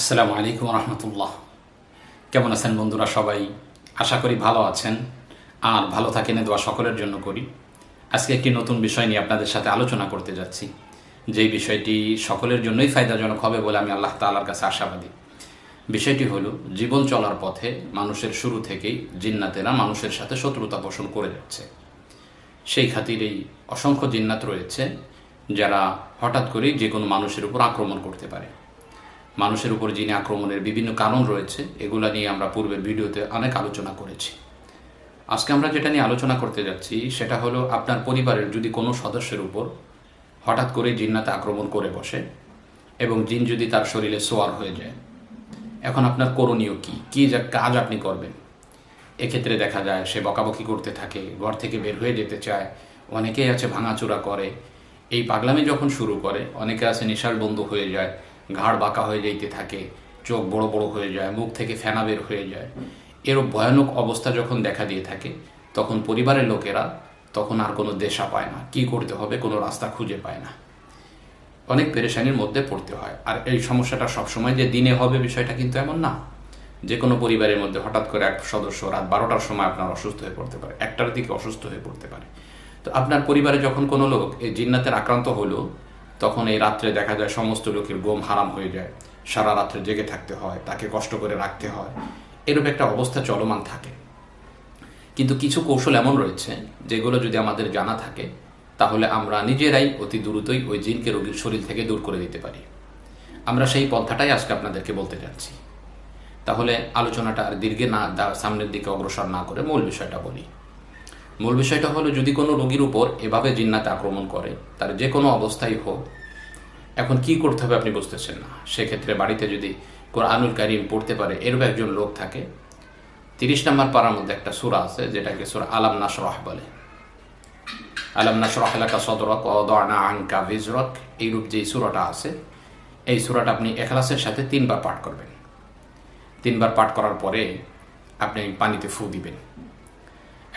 আসসালামু আলাইকুম রহমতুল্লাহ। কেমন আছেন বন্ধুরা সবাই? আশা করি ভালো আছেন আর ভালো থাকেন দোয়া সকলের জন্য করি। আজকে একটি নতুন বিষয় নিয়ে আপনাদের সাথে আলোচনা করতে যাচ্ছি। যেই বিষয়টি সকলের জন্যই ফায়দাজনক হবে বলে আমি আল্লাহ তাআলার কাছে আশাবাদী। বিষয়টি হলো, জীবন চলার পথে মানুষের শুরু থেকেই জিন্নাতেরা মানুষের সাথে শত্রুতা পোষণ করে যাচ্ছে। সেই খাতিরেই অসংখ্য জিন্নাত রয়েছে যারা হঠাৎ করেই যে কোনো মানুষের উপর আক্রমণ করতে পারে। মানুষের উপর যিনি আক্রমণের বিভিন্ন কারণ রয়েছে, এগুলো নিয়ে আমরা পূর্বের ভিডিওতে অনেক আলোচনা করেছি। আজকে আমরা যেটা নিয়ে আলোচনা করতে যাচ্ছি, সেটা হলো আপনার পরিবারের যদি কোনো সদস্যের উপর হঠাৎ করে জিন্নাতে আক্রমণ করে বসে এবং জিন যদি তার শরীরে সোয়ার হয়ে যায়, এখন আপনার করণীয় কি? কী যা কাজ আপনি করবেন? এক্ষেত্রে দেখা যায় সে বকাবকি করতে থাকে, ঘর থেকে বের হয়ে যেতে চায়, অনেকেই আছে ভাঙাচুরা করে। এই পাগলামি যখন শুরু করে, অনেকে আছে নেশার বন্ধু হয়ে যায় ঘাড় বাঁকা হয়ে যাইতে থাকে, চোখ বড় বড় হয়ে যায়, মুখ থেকে ফেনা বের হয়ে যায়। এরও ভয়ানক অবস্থা যখন দেখা দিয়ে থাকে, তখন পরিবারের লোকেরা তখন আর কোনো দেশা পায় না। কি করতে হবে, কোনো রাস্তা খুঁজে পায় না। অনেক পেরেশানির মধ্যে পড়তে হয়। আর এই সমস্যাটা সবসময় যে দিনে হবে বিষয়টা কিন্তু এমন না। যে কোনো পরিবারের মধ্যে হঠাৎ করে এক সদস্য রাত বারোটার সময় আপনার অসুস্থ হয়ে পড়তে পারে, একটার দিকে অসুস্থ হয়ে পড়তে পারে। তো আপনার পরিবারে যখন কোনো লোক এই জিন্নাতের আক্রান্ত হলো তখন এই রাত্রে দেখা যায় সমস্ত লোকের গোম হারাম হয়ে যায়। সারা রাত্রে জেগে থাকতে হয়, তাকে কষ্ট করে রাখতে হয়। এরূপ একটা অবস্থা চলমান থাকে। কিন্তু কিছু কৌশল এমন রয়েছে, যেগুলো যদি আমাদের জানা থাকে, তাহলে আমরা নিজেরাই অতি দ্রুতই ওই জিনকে রোগীর শরীর থেকে দূর করে দিতে পারি। আমরা সেই পন্থাটাই আজকে আপনাদেরকে বলতে যাচ্ছি। তাহলে আলোচনাটা আর দীর্ঘে না সামনের দিকে অগ্রসর না করে মূল বিষয়টা বলি। মূল বিষয়টা হলো যদি কোনো রোগীর উপর এভাবে জিন্নাতে আক্রমণ করে, তার যে কোনো অবস্থায় হোক, এখন কি করতে হবে আপনি বুঝতেছেন না। সেক্ষেত্রে বাড়িতে যদি কোরআনুল কারিম পড়তে পারে এরকম একজন লোক থাকে, তিরিশ নম্বর পাড়ার মধ্যে একটা সুরা আছে, যেটাকে সুরা আলাম নাসরাহ বলে। আলাম নাসরাহ এলাকা সদরক অদানা আঙ্কা ভিজরক এইরূপ যে সুরাটা আছে, এই সুরাটা আপনি এখলাসের সাথে তিনবার পাঠ করবেন। তিনবার পাঠ করার পরে আপনি পানিতে ফু দিবেন।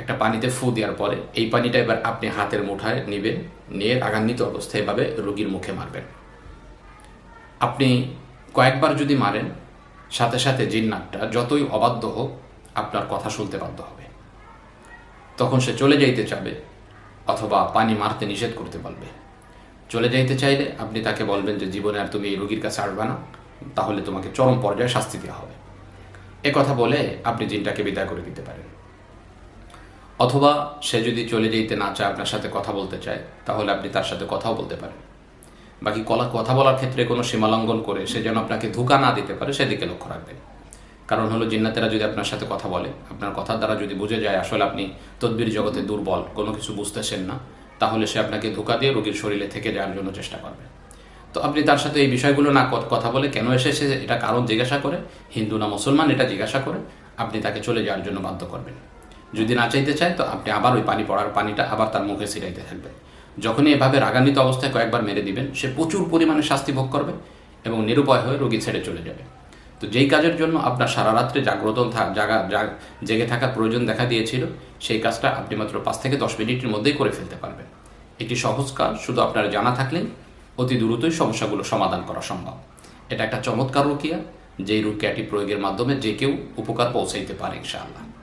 একটা পানিতে ফু দেওয়ার পরে এই পানিটা এবার আপনি হাতের মুঠায় নেবেন, নিয়ে রাগান্বিত অবস্থায় এভাবে রোগীর মুখে মারবেন। আপনি কয়েকবার যদি মারেন, সাথে সাথে জিন্নাতটা যতই অবাধ্য হোক আপনার কথা শুনতে বাধ্য হবে। তখন সে চলে যাইতে চাবে অথবা পানি মারতে নিষেধ করতে বলবে। চলে যাইতে চাইলে আপনি তাকে বলবেন যে, জীবনে আর তুমি এই রোগীর কাছে আসবে না, তাহলে তোমাকে চরম পর্যায়ে শাস্তি দেওয়া হবে। এ কথা বলে আপনি জিনটাকে বিদায় করে দিতে পারেন। অথবা সে যদি চলে যেতে না চায়, আপনার সাথে কথা বলতে চায়, তাহলে আপনি তার সাথে কথাও বলতে পারেন। বাকি কলা, কথা বলার ক্ষেত্রে কোনো সীমালঙ্ঘন করে সে যেন আপনাকে ধোকা না দিতে পারে, সেদিকে লক্ষ্য রাখবেন। কারণ হলো, জিন্নাতেরা যদি আপনার সাথে কথা বলে, আপনার কথার দ্বারা যদি বুঝে যায়, আসলে আপনি তদ্বির জগতে দুর্বল, কোনো কিছু বুঝতেছেন না, তাহলে সে আপনাকে ধোকা দিয়ে রোগীর শরীরে থেকে যাওয়ার জন্য চেষ্টা করবে। তো আপনি তার সাথে এই বিষয়গুলো না কথা বলে কেন এসেছে, এটা কারণ জিজ্ঞাসা করে, হিন্দু না মুসলমান, এটা জিজ্ঞাসা করে, আপনি তাকে চলে যাওয়ার জন্য বাধ্য করবেন। যদি না চাইতে চায়, তো আপনি আবার ওই পানি পড়ার পানিটা আবার তার মুখে ছিটাইতে থাকবেন। যখনই এভাবে রাগান্বিত অবস্থায় কয়েকবার মেরে দিবেন, সে প্রচুর পরিমাণে শাস্তি ভোগ করবে এবং নিরুপায় হয়ে রোগী ছেড়ে চলে যাবে। তো যেই কাজের জন্য আপনার সারা রাত্রে জাগ্রত জাগা, জাগ- জেগে থাকার প্রয়োজন দেখা দিয়েছিল, সেই কাজটা আপনি মাত্র পাঁচ থেকে দশ মিনিটের মধ্যেই করে ফেলতে পারবেন। একটি সহজ কাজ, শুধু আপনার জানা থাকলেই অতি দ্রুতই সমস্যাগুলো সমাধান করা সম্ভব। এটা একটা চমৎকার রুকিয়া, যেই রুকিয়াটি প্রয়োগের মাধ্যমে যে কেউ উপকার পৌঁছাইতে পারে, ইনশাআল্লাহ।